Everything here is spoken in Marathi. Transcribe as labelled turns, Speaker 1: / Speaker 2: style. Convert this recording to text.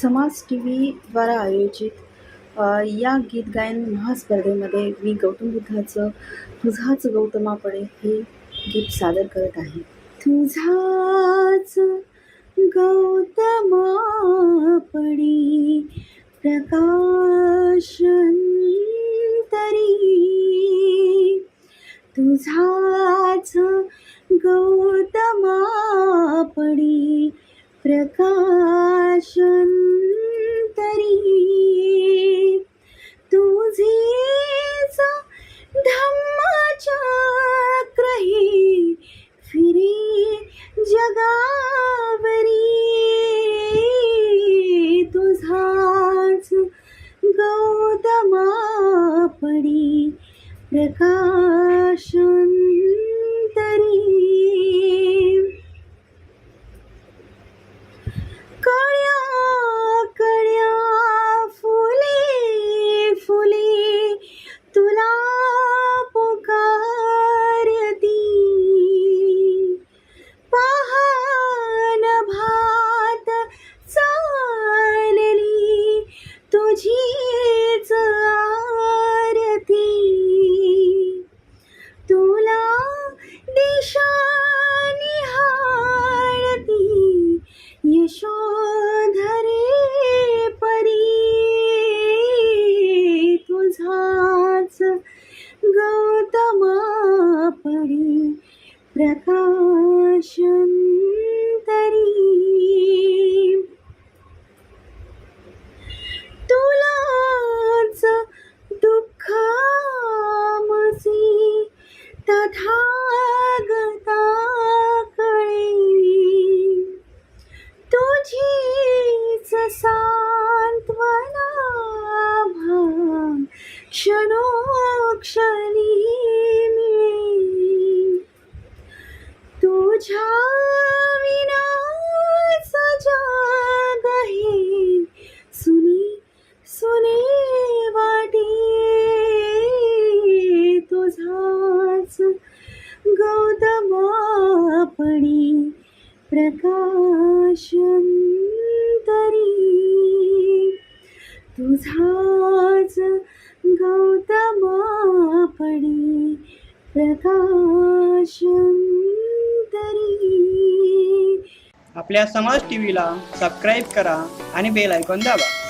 Speaker 1: समाज टी व्हीद्वारा आयोजित या गीत गायन महास्पर्धेमध्ये मी गौतम बुद्धाचं तुझाच गौतमापणे हे गीत सादर करत आहे. तुझाच गौतमापणी प्रकाशंतरी तुझाच गौ जगावरी तुझाच गौतमापणी प्रकाशन तथागता कळी तुझीच सांत्वना भाग क्षणोक्षणी मिळे तुझ्या गौतमापणी प्रकाशंतरी. तुझाच गौतमापणी प्रकाशंतरी.
Speaker 2: आपल्या समाज टी व्हीला सबस्क्राईब करा आणि बेल ऐकून दाबा.